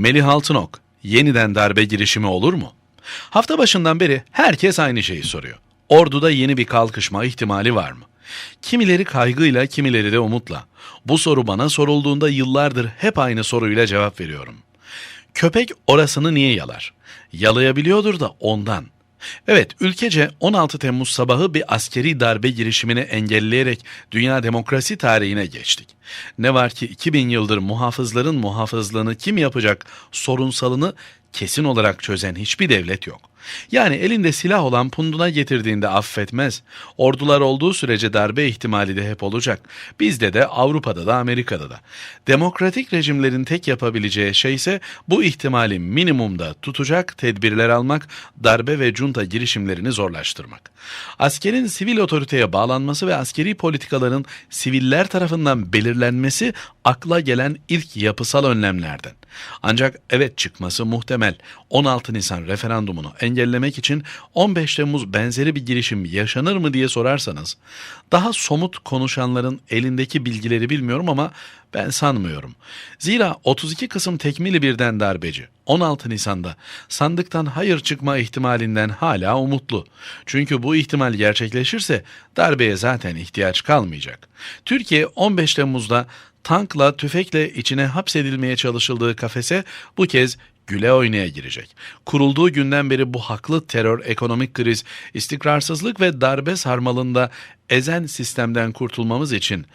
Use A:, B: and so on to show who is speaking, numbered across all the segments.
A: Melih Altınok, yeniden darbe girişimi olur mu? Hafta başından beri herkes aynı şeyi soruyor. Ordu'da yeni bir kalkışma ihtimali var mı? Kimileri kaygıyla, kimileri de umutla. Bu soru bana sorulduğunda yıllardır hep aynı soruyla cevap veriyorum. Köpek orasını niye yalar? Yalayabiliyordur da ondan. Evet, ülkece 16 Temmuz sabahı bir askeri darbe girişimini engelleyerek dünya demokrasi tarihine geçtik. Ne var ki 2000 yıldır muhafızların muhafızlığını kim yapacak sorunsalını kesin olarak çözen hiçbir devlet yok. Yani elinde silah olan punduna getirdiğinde affetmez. Ordular olduğu sürece darbe ihtimali de hep olacak. Bizde de Avrupa'da da Amerika'da da. Demokratik rejimlerin tek yapabileceği şey ise bu ihtimali minimumda tutacak tedbirler almak, darbe ve junta girişimlerini zorlaştırmak. Askerin sivil otoriteye bağlanması ve askeri politikaların siviller tarafından belirlenmesi akla gelen ilk yapısal önlemlerden. Ancak evet çıkması muhtemel. 16 Nisan referandumunu engellemek için 15 Temmuz benzeri bir girişim yaşanır mı diye sorarsanız daha somut konuşanların elindeki bilgileri bilmiyorum ama ben sanmıyorum. Zira 32 kısım tekmili birden darbeci 16 Nisan'da sandıktan hayır çıkma ihtimalinden hala umutlu. Çünkü bu ihtimal gerçekleşirse darbeye zaten ihtiyaç kalmayacak. Türkiye 15 Temmuz'da tankla, tüfekle içine hapsedilmeye çalışıldığı kafese bu kez güle oynaya girecek. Kurulduğu günden beri bu haklı terör, ekonomik kriz, istikrarsızlık ve darbe sarmalında ezen sistemden kurtulmamız için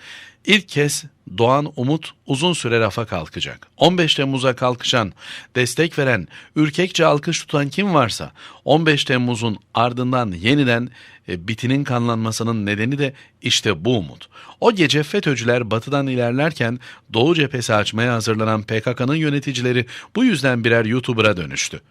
A: ilk kez doğan umut uzun süre rafa kalkacak. 15 Temmuz'a kalkışan, destek veren, ürkekçe alkış tutan kim varsa 15 Temmuz'un ardından yeniden e, bitinin kanlanmasının nedeni de işte bu umut. O gece FETÖ'cüler batıdan ilerlerken Doğu cephesi açmaya hazırlanan PKK'nın yöneticileri bu yüzden birer YouTuber'a dönüştü.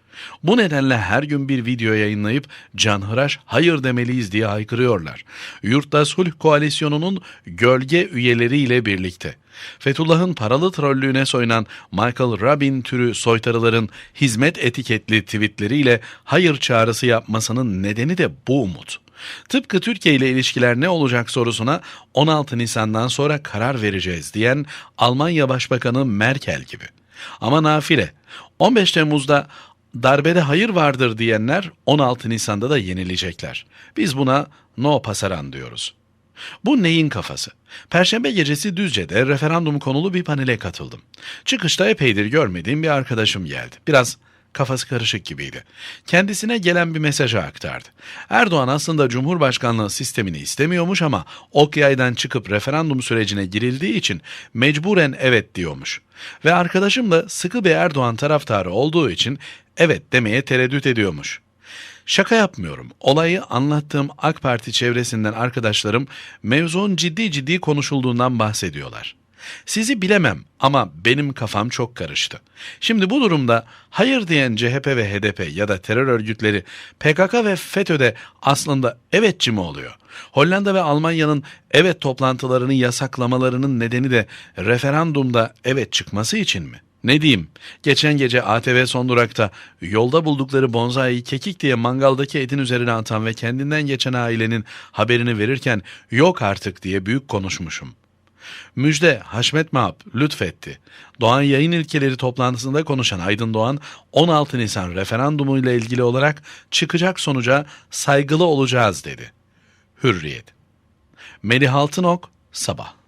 A: Bu nedenle her gün bir video yayınlayıp canhıraş hayır demeliyiz diye haykırıyorlar. Yurtta Sulh Koalisyonu'nun gölge üyeleriyle birlikte. Fethullah'ın paralı trollüğüne soyunan Michael Rabin türü soytarıların hizmet etiketli tweetleriyle hayır çağrısı yapmasının nedeni de bu umut. Tıpkı Türkiye ile ilişkiler ne olacak sorusuna 16 Nisan'dan sonra karar vereceğiz diyen Almanya Başbakanı Merkel gibi. Ama nafile 15 Temmuz'da darbede hayır vardır diyenler 16 Nisan'da da yenilecekler. Biz buna no pasaran diyoruz. Bu neyin kafası? Perşembe gecesi Düzce'de referandum konulu bir panele katıldım. Çıkışta epeydir görmediğim bir arkadaşım geldi. Biraz kafası karışık gibiydi. Kendisine gelen bir mesajı aktardı. Erdoğan aslında Cumhurbaşkanlığı sistemini istemiyormuş ama ok yaydan çıkıp referandum sürecine girildiği için mecburen evet diyormuş. Ve arkadaşım da sıkı bir Erdoğan taraftarı olduğu için evet demeye tereddüt ediyormuş. Şaka yapmıyorum. Olayı anlattığım AK Parti çevresinden arkadaşlarım mevzunun ciddi ciddi konuşulduğundan bahsediyorlar. Sizi bilemem ama benim kafam çok karıştı. Şimdi bu durumda hayır diyen CHP ve HDP ya da terör örgütleri PKK ve FETÖ'de aslında evetçi mi oluyor? Hollanda ve Almanya'nın evet toplantılarını yasaklamalarının nedeni de referandumda evet çıkması için mi? Ne diyeyim? Geçen gece ATV son durakta yolda buldukları bonzai kekik diye mangaldaki etin üzerine atan ve kendinden geçen ailenin haberini verirken yok artık diye büyük konuşmuşum. Müjde Haşmet Mahap lütfetti. Doğan yayın ilkeleri toplantısında konuşan Aydın Doğan 16 Nisan referandumu ile ilgili olarak çıkacak sonuca saygılı olacağız dedi. Hürriyet. Melih Altınok, Sabah.